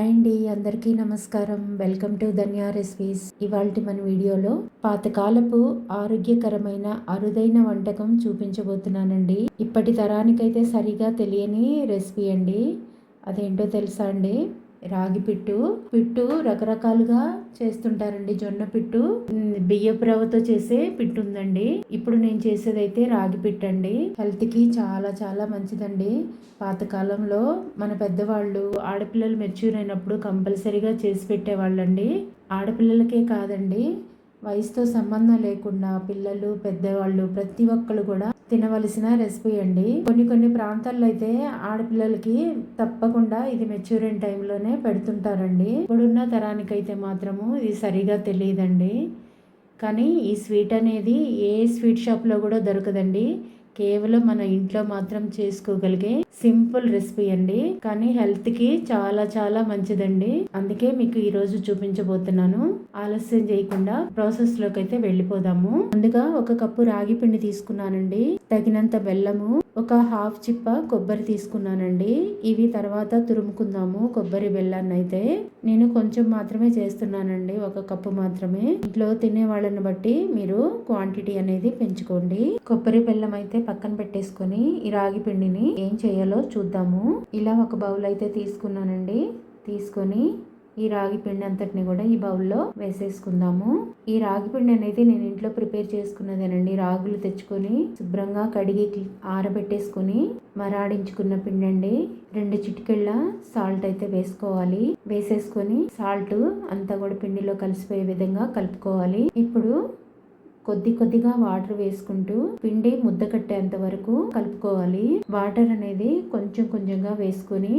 Hi అండి అందరికీ నమస్కారం. Welcome to Dhanya recipes. ఇవాళ మన వీడియోలో పాతకాలపు ఆరోగ్యకరమైన అరుదైన వంటకం చూపించబోతున్నానండి. ఇప్పటి తరానికైతే సరిగా తెలియని రెసిపీ అండి. అదేంటో తెలుసా అండి? రాగి పిట్టు పిట్టు రకరకాలుగా చేస్తుంటారండి. జొన్న పిట్టు బియ్యపు రవ్వతో చేసే పిట్టు ఉందండి ఇప్పుడు నేను చేసేదైతే రాగి పిట్టు అండి హెల్త్కి చాలా చాలా మంచిదండి. పాతకాలంలో మన పెద్దవాళ్ళు ఆడపిల్లలు మెచ్యూర్ అయినప్పుడు కంపల్సరీగా చేసి పెట్టేవాళ్ళండి. ఆడపిల్లలకే కాదండి. వయసుతో సంబంధం లేకుండా పిల్లలు పెద్దవాళ్ళు ప్రతి ఒక్కరు కూడా తినవలసిన రెసిపీ అండి. కొన్ని కొన్ని ప్రాంతాల్లో అయితే ఆడపిల్లలకి తప్పకుండా ఇది మెచ్యూరిన్ టైంలోనే పెడుతుంటారండి. ఇప్పుడున్న తరానికైతే మాత్రము ఇది సరిగా తెలియదండి. కానీ ఈ స్వీట్ అనేది ఏ స్వీట్ షాప్లో కూడా దొరకదండి. కేవలం మన ఇంట్లో మాత్రం చేసుకోగలిగే సింపుల్ రెసిపీ అండి. కానీ హెల్త్కి చాలా చాలా మంచిదండి. అందుకే మీకు ఈ రోజు చూపించబోతున్నాను. ఆలస్యం చేయకుండా ప్రాసెస్లోకి అయితే వెళ్ళిపోదాము. ముందుగా ఒక కప్పు రాగి పిండి తీసుకున్నానండి. తగినంత బెల్లము ఒక హాఫ్ చిప్ప కొబ్బరి తీసుకున్నానండి. ఇవి తర్వాత తురుముకుందాము కొబ్బరి బెల్లాన్ని అయితే. నేను కొంచెం మాత్రమే చేస్తున్నానండి ఒక కప్పు మాత్రమే. ఇంట్లో తినే వాళ్ళని బట్టి మీరు క్వాంటిటీ అనేది పెంచుకోండి. కొబ్బరి బెల్లం అయితే పక్కన పెట్టేసుకొని ఈ రాగి పిండిని ఏం చేయాలో చూద్దాము. ఇలా ఒక బౌల్ అయితే తీసుకున్నానండి తీసుకొని ఈ రాగి పిండి అంతటిని కూడా ఈ బౌల్లో వేసేసుకుందాము. ఈ రాగి పిండి అనేది నేను ఇంట్లో ప్రిపేర్ చేసుకున్నదేనండి. రాగులు తెచ్చుకొని శుభ్రంగా కడిగి ఆరబెట్టేసుకొని మరాడించుకున్న పిండి అండి. రెండు చిటికెళ్ళ సాల్ట్ అయితే వేసుకోవాలి. వేసేసుకొని సాల్ట్ అంతా కూడా పిండిలో కలిసిపోయే విధంగా కలుపుకోవాలి. ఇప్పుడు కొద్ది కొద్దిగా వాటర్ వేసుకుంటూ పిండి ముద్ద కట్టేంత వరకు కలుపుకోవాలి. వాటర్ అనేది కొంచెం కొంచెంగా వేసుకొని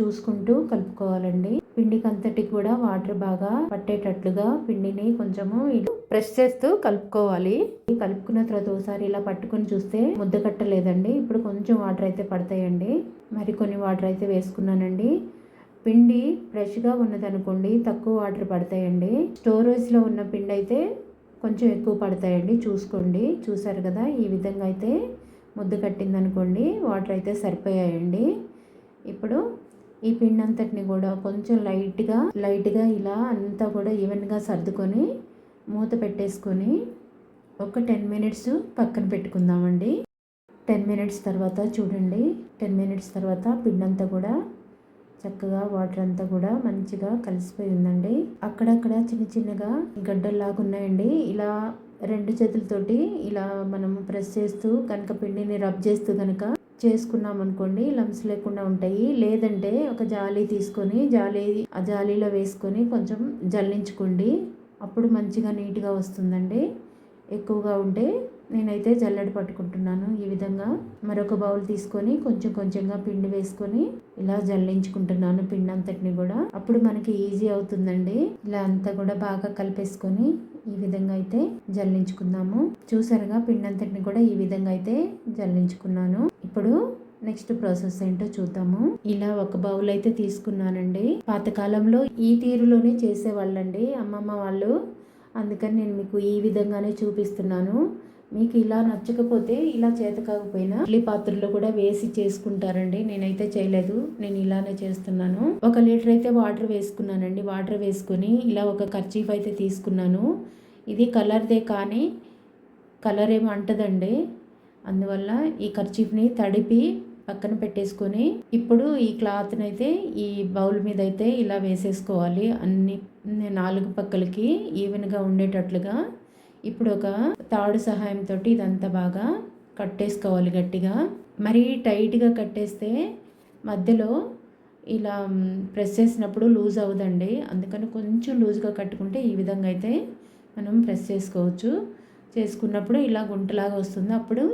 చూసుకుంటూ కలుపుకోవాలండి. పిండికి కూడా వాటర్ బాగా పట్టేటట్లుగా పిండిని కొంచెము ఇటు ప్రెస్ చేస్తూ కలుపుకోవాలి. ఈ కలుపుకున్న తర్వాత ఒకసారి ఇలా పట్టుకొని చూస్తే ముద్ద కట్టలేదండి. ఇప్పుడు కొంచెం వాటర్ అయితే పడతాయండి. మరి కొన్ని వాటర్ అయితే వేసుకున్నానండి. పిండి ఫ్రెష్గా ఉన్నదనుకోండి తక్కువ వాటర్ పడతాయండి. స్టోరేజ్లో ఉన్న పిండి అయితే కొంచెం ఎక్కువ పడతాయండి. చూసుకోండి. చూసారు కదా ఈ విధంగా అయితే ముద్ద కట్టిందనుకోండి వాటర్ అయితే సరిపోయాయండి. ఇప్పుడు ఈ పిండి అంతటిని కూడా కొంచెం లైట్గా లైట్గా ఇలా అంతా కూడా ఈవెన్గా సర్దుకొని మూత పెట్టేసుకొని ఒక టెన్ మినిట్స్ పక్కన పెట్టుకుందామండి. టెన్ మినిట్స్ తర్వాత చూడండి. టెన్ మినిట్స్ తర్వాత పిండి అంతా కూడా చక్కగా వాటర్ అంతా కూడా మంచిగా కలిసిపోయి ఉందండి. అక్కడక్కడ చిన్న చిన్నగా గడ్డల్లాగా ఉన్నాయండి. ఇలా రెండు చేతులతోటి ఇలా మనం ప్రెస్ చేస్తూ కనుక పిండిని రబ్ చేస్తూ కనుక చేసుకున్నాం అనుకోండి లమ్స్ లేకుండా ఉంటాయి. లేదంటే ఒక జాలి తీసుకొని జాలి ఆ జాలీలో వేసుకొని కొంచెం జల్లించుకోండి. అప్పుడు మంచిగా నీట్గా వస్తుందండి. ఎక్కువగా ఉంటే నేనైతే జల్లెడ పట్టుకుంటున్నాను. ఈ విధంగా మరొక బౌల్ తీసుకొని కొంచెం కొంచెంగా పిండి వేసుకొని ఇలా జల్లించుకుంటున్నాను పిండి అంతటిని కూడా. అప్పుడు మనకి ఈజీ అవుతుందండి. ఇలా అంతా కూడా బాగా కలిపేసుకొని ఈ విధంగా అయితే జల్లించుకుందాము. చూసారుగా పిండి అంతటిని కూడా ఈ విధంగా అయితే జల్లించుకున్నాను. ఇప్పుడు నెక్స్ట్ ప్రాసెస్ ఏంటో చూద్దాము. ఇలా ఒక బౌల్ అయితే తీసుకున్నానండి. పాతకాలంలో ఈ తీరులోనే చేసేవాళ్ళండి అమ్మమ్మ వాళ్ళు. అందుకని నేను మీకు ఈ విధంగానే చూపిస్తున్నాను. మీకు ఇలా నచ్చకపోతే ఇలా చేత కాకపోయినా ఇడ్లీ పాత్రలో కూడా వేసి చేసుకుంటారండి. నేనైతే చేయలేదు. నేను ఇలానే చేస్తున్నాను. ఒక లీటర్ అయితే వాటర్ వేసుకున్నానండి. వాటర్ వేసుకొని ఇలా ఒక కర్చీఫ్ అయితే తీసుకున్నాను. ఇది కలర్దే కానీ కలర్ ఏమో అంటదండి. అందువల్ల ఈ కర్చీఫ్ని తడిపి పక్కన పెట్టేసుకొని ఇప్పుడు ఈ క్లాత్ని అయితే ఈ బౌల్ మీద అయితే ఇలా వేసేసుకోవాలి. అన్ని నాలుగు పక్కలకి ఈవెన్గా ఉండేటట్లుగా ఇప్పుడు ఒక తాడు సహాయంతో ఇదంతా బాగా కట్టేసుకోవాలి గట్టిగా. మరీ టైట్గా కట్టేస్తే మధ్యలో ఇలా ప్రెస్ చేసినప్పుడు లూజ్ అవ్వదండి. అందుకని కొంచెం లూజ్గా కట్టుకుంటే ఈ విధంగా అయితే మనం ప్రెస్ చేసుకోవచ్చు. చేసుకున్నప్పుడు ఇలా గుంటలాగా వస్తుంది. అప్పుడు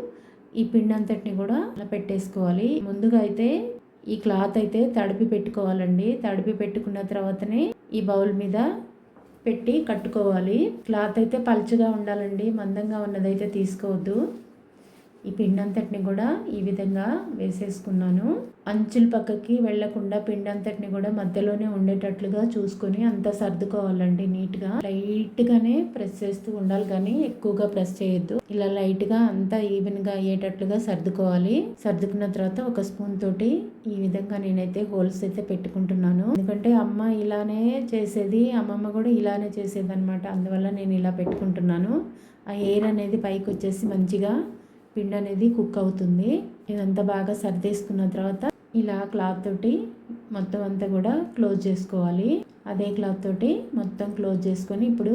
ఈ పిండి అంతటిని కూడా అలా పెట్టేసుకోవాలి. ముందుగా అయితే ఈ క్లాత్ అయితే తడిపి పెట్టుకోవాలండి. తడిపి పెట్టుకున్న తర్వాతనే ఈ బౌల్ మీద పెట్టి కట్టుకోవాలి. క్లాత్ అయితే పలుచగా ఉండాలండి. మందంగా ఉన్నదైతే తీసుకోవద్దు. ఈ పిండి అంతటిని కూడా ఈ విధంగా వేసేసుకున్నాను. అంచుల పక్కకి వెళ్ళకుండా పిండి అంతటిని కూడా మధ్యలోనే ఉండేటట్లుగా చూసుకొని అంతా సర్దుకోవాలండి నీట్గా. లైట్గానే ప్రెస్ చేస్తూ ఉండాలి కానీ ఎక్కువగా ప్రెస్ చేయొద్దు. ఇలా లైట్గా అంతా ఈవెన్గా అయ్యేటట్లుగా సర్దుకోవాలి. సర్దుకున్న తర్వాత ఒక స్పూన్ తోటి ఈ విధంగా నేనైతే హోల్స్ అయితే పెట్టుకుంటున్నాను. ఎందుకంటే అమ్మ ఇలానే చేసేది అమ్మమ్మ కూడా ఇలానే చేసేది అనమాట అందువల్ల నేను ఇలా పెట్టుకుంటున్నాను. ఆ ఎయిర్ అనేది పైకి వచ్చేసి మంచిగా పిండి అనేది కుక్ అవుతుంది. ఇదంతా బాగా సర్దేసుకున్న తర్వాత ఇలా క్లాత్ తోటి మొత్తం అంతా కూడా క్లోజ్ చేసుకోవాలి. అదే క్లాత్ తోటి మొత్తం క్లోజ్ చేసుకొని ఇప్పుడు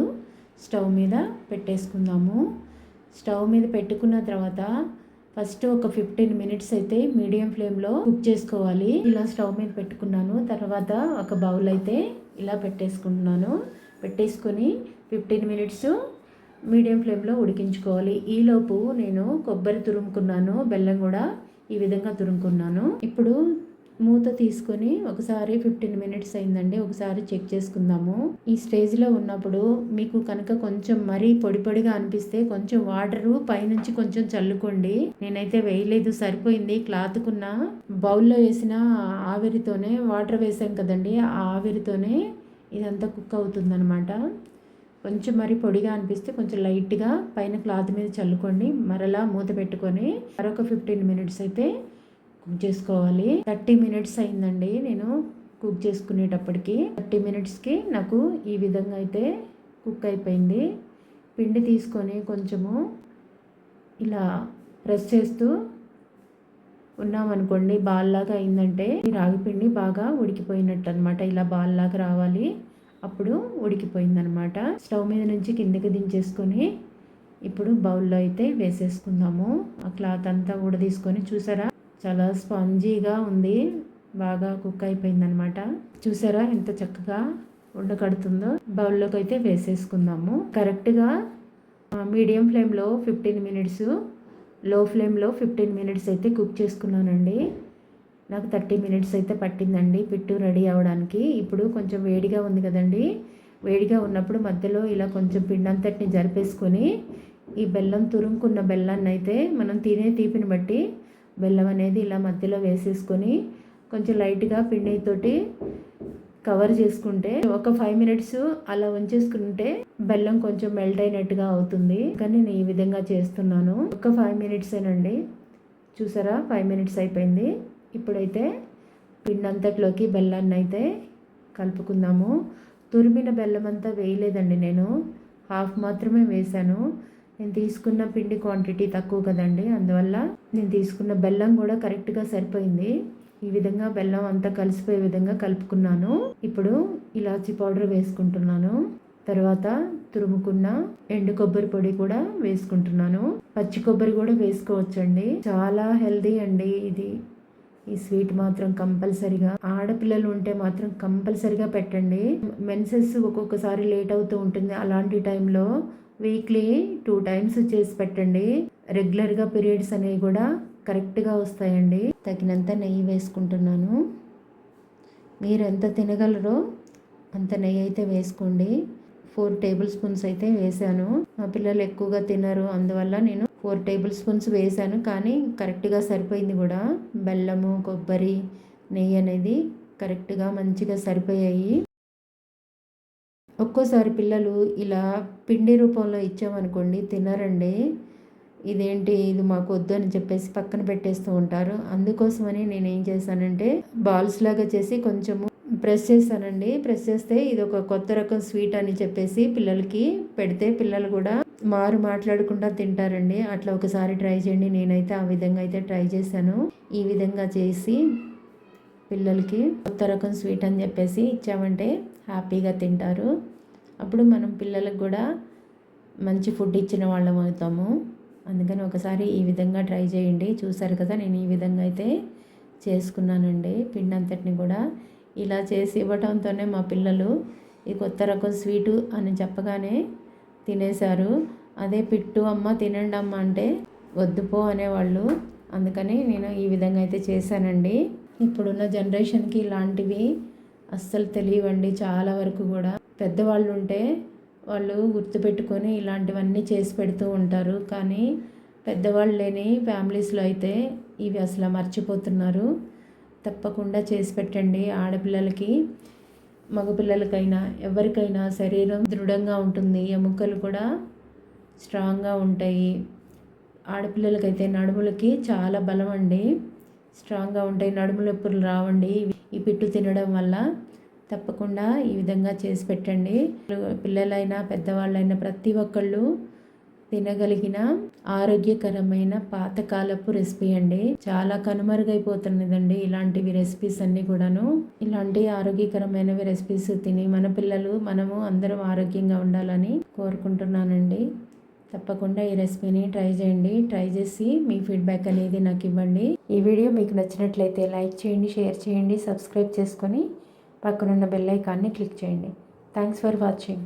స్టవ్ మీద పెట్టేసుకుందాము. స్టవ్ మీద పెట్టుకున్న తర్వాత ఫస్ట్ ఒక ఫిఫ్టీన్ మినిట్స్ అయితే మీడియం ఫ్లేమ్లో కుక్ చేసుకోవాలి. ఇలా స్టవ్ మీద పెట్టుకున్నాను. తర్వాత ఒక బౌల్ అయితే ఇలా పెట్టేసుకుంటున్నాను. పెట్టేసుకొని ఫిఫ్టీన్ మినిట్స్ మీడియం ఫ్లేమ్లో ఉడికించుకోవాలి. ఈలోపు నేను కొబ్బరి తురుముకున్నాను బెల్లం కూడా ఈ విధంగా తురుముకున్నాను. ఇప్పుడు మూత తీసుకొని ఒకసారి ఫిఫ్టీన్ మినిట్స్ అయిందండి ఒకసారి చెక్ చేసుకుందాము. ఈ స్టేజ్లో ఉన్నప్పుడు మీకు కనుక కొంచెం మరీ పొడి పొడిగా అనిపిస్తే కొంచెం వాటరు పైనుంచి కొంచెం చల్లుకోండి. నేనైతే వేయలేదు సరిపోయింది. క్లాత్కున్న బౌల్లో వేసిన ఆవిరితోనే వాటర్ వేసాం కదండి ఆ ఆవిరితోనే ఇదంతా కుక్ అవుతుందన్నమాట. కొంచెం మరి పొడిగా అనిపిస్తే కొంచెం లైట్గా పైన క్లాత్ మీద చల్లుకోండి. మరలా మూత పెట్టుకొని మరొక ఫిఫ్టీన్ మినిట్స్ అయితే కుక్ చేసుకోవాలి. థర్టీ మినిట్స్ అయిందండి నేను కుక్ చేసుకునేటప్పటికి. థర్టీ మినిట్స్కి నాకు ఈ విధంగా అయితే కుక్ అయిపోయింది. పిండి తీసుకొని కొంచెము ఇలా ప్రెస్ చేస్తూ ఉన్నామనుకోండి బాల్లాగా అయిందంటే ఈ రాగి పిండి బాగా ఉడికిపోయినట్టు అనమాట ఇలా బాల్లాగా రావాలి. అప్పుడు ఉడికిపోయిందనమాట స్టవ్ మీద నుంచి కిందకి దించేసుకొని ఇప్పుడు బౌల్లో అయితే వేసేసుకుందాము. ఆ క్లాత్ అంతా తీసుకొని చూసారా? చాలా స్పాంజీగా ఉంది. బాగా కుక్ అయిపోయిందనమాట చూసారా ఎంత చక్కగా ఉండకడుతుందో? బౌల్లోకి అయితే వేసేసుకుందాము. కరెక్ట్గా మీడియం ఫ్లేమ్లో ఫిఫ్టీన్ మినిట్స్లో ఫ్లేమ్లో ఫిఫ్టీన్ మినిట్స్ అయితే కుక్ చేసుకున్నానండి. నాకు థర్టీ మినిట్స్ అయితే పట్టిందండి. పిట్టు రెడీ అవ్వడానికి ఇప్పుడు కొంచెం వేడిగా ఉంది కదండి. వేడిగా ఉన్నప్పుడు మధ్యలో ఇలా కొంచెం పిండంతటిని జరిపేసుకొని ఈ బెల్లం తురుముకున్న బెల్లాన్ని అయితే మనం తినే తీపిని బట్టి బెల్లం అనేది ఇలా మధ్యలో వేసేసుకొని కొంచెం లైట్గా పిండితోటి కవర్ చేసుకుంటే ఒక ఫైవ్ మినిట్స్ అలా ఉంచేసుకుంటే బెల్లం కొంచెం మెల్ట్ అయినట్టుగా అవుతుంది. కానీ నేను ఈ విధంగా చేస్తున్నాను. ఒక ఫైవ్ మినిట్స్ ఏనండి చూసారా? ఫైవ్ మినిట్స్ అయిపోయింది. ఇప్పుడైతే పిండి అంతట్లోకి బెల్లాన్ని అయితే కలుపుకుందాము. తురిమిన బెల్లం అంతా వేయలేదండి నేను. హాఫ్ మాత్రమే వేశాను. నేను తీసుకున్న పిండి క్వాంటిటీ తక్కువ కదండి. అందువల్ల నేను తీసుకున్న బెల్లం కూడా కరెక్ట్గా సరిపోయింది. ఈ విధంగా బెల్లం అంతా కలిసిపోయే విధంగా కలుపుకున్నాను. ఇప్పుడు ఇలాచి పౌడర్ వేసుకుంటున్నాను. తర్వాత తురుముకున్న ఎండు కొబ్బరి పొడి కూడా వేసుకుంటున్నాను. పచ్చి కొబ్బరి కూడా వేసుకోవచ్చండి. చాలా హెల్దీ అండి ఇది. ఈ స్వీట్ మాత్రం కంపల్సరిగా ఆడపిల్లలు ఉంటే మాత్రం కంపల్సరిగా పెట్టండి. మెన్సెస్ ఒక్కొక్కసారి లేట్ అవుతూ ఉంటుంది. అలాంటి టైంలో వీక్లీ టూ టైమ్స్ చేసి పెట్టండి. రెగ్యులర్గా పీరియడ్స్ అనేవి కూడా కరెక్ట్గా వస్తాయండి. తగినంత నెయ్యి వేసుకుంటున్నాను. మీరు ఎంత తినగలరో అంత నెయ్యి అయితే వేసుకోండి. ఫోర్ టేబుల్ స్పూన్స్ అయితే వేసాను. మా పిల్లలు ఎక్కువగా తినరు. అందువల్ల నేను ఫోర్ టేబుల్ స్పూన్స్ వేసాను కానీ కరెక్ట్గా సరిపోయింది కూడా. బెల్లము కొబ్బరి నెయ్యి అనేది కరెక్ట్గా మంచిగా సరిపోయాయి. ఒక్కోసారి పిల్లలు ఇలా పిండి రూపంలో ఇచ్చామనుకోండి తినరండి. ఇదేంటి ఇది మాకు వద్దు అని చెప్పేసి పక్కన పెట్టేస్తూ ఉంటారు. అందుకోసమని నేను ఏం చేశానంటే బాల్స్ లాగా చేసి కొంచెము ప్రెస్ చేశానండి. ప్రెస్ చేస్తే ఇది ఒక కొత్త రకం స్వీట్ అని చెప్పేసి పిల్లలకి పెడితే పిల్లలు కూడా మారు మాట్లాడకుండా తింటారండి. అట్లా ఒకసారి ట్రై చేయండి. నేనైతే ఆ విధంగా అయితే ట్రై చేశాను. ఈ విధంగా చేసి పిల్లలకి కొత్త రకం స్వీట్ అని చెప్పేసి ఇచ్చామంటే హ్యాపీగా తింటారు. అప్పుడు మనం పిల్లలకు కూడా మంచి ఫుడ్ ఇచ్చిన వాళ్ళం అవుతాము. అందుకని ఒకసారి ఈ విధంగా ట్రై చేయండి. చూసారు కదా నేను ఈ విధంగా అయితే చేసుకున్నానండి. పిండి అంతటిని కూడా ఇలా చేసి ఇవ్వటంతోనే మా పిల్లలు ఈ కొత్త రకం స్వీటు అని చెప్పగానే తినేశారు. అదే పిట్టు అమ్మ తినండి అమ్మ అంటే వద్దుపో అనేవాళ్ళు. అందుకని నేను ఈ విధంగా అయితే చేశానండి. ఇప్పుడున్న జనరేషన్కి ఇలాంటివి అస్సలు తెలియవండి చాలా వరకు కూడా. పెద్దవాళ్ళు ఉంటే వాళ్ళు గుర్తుపెట్టుకొని ఇలాంటివన్నీ చేసి పెడుతూ ఉంటారు. కానీ పెద్దవాళ్ళు లేని ఫ్యామిలీస్లో అయితే ఇవి అసలు మర్చిపోతున్నారు. తప్పకుండా చేసి పెట్టండి. ఆడపిల్లలకి మగపిల్లలకైనా ఎవరికైనా శరీరం దృఢంగా ఉంటుంది. ఎముకలు కూడా స్ట్రాంగ్గా ఉంటాయి. ఆడపిల్లలకైతే నడుములకి చాలా బలం అండి. స్ట్రాంగ్గా ఉంటాయి. నడుము నొప్పులు రావండి. ఈ పిట్టు తినడం వల్ల తప్పకుండా ఈ విధంగా చేసి పెట్టండి. పిల్లలైనా పెద్దవాళ్ళైనా ప్రతి ఒక్కళ్ళు తినగలిగిన ఆరోగ్యకరమైన పాతకాలపు రెసిపీ అండి. చాలా కనుమరుగైపోతున్నదండి ఇలాంటివి రెసిపీస్ అన్నీ కూడాను. ఇలాంటి ఆరోగ్యకరమైనవి రెసిపీస్ తిని మన పిల్లలు మనము అందరం ఆరోగ్యంగా ఉండాలని కోరుకుంటున్నానండి. తప్పకుండా ఈ రెసిపీని ట్రై చేయండి. ట్రై చేసి మీ ఫీడ్బ్యాక్ అనేది నాకు ఇవ్వండి. ఈ వీడియో మీకు నచ్చినట్లయితే లైక్ చేయండి షేర్ చేయండి సబ్స్క్రైబ్ చేసుకొని పక్కనున్న బెల్ ఐకాన్ని క్లిక్ చేయండి. Thanks for watching.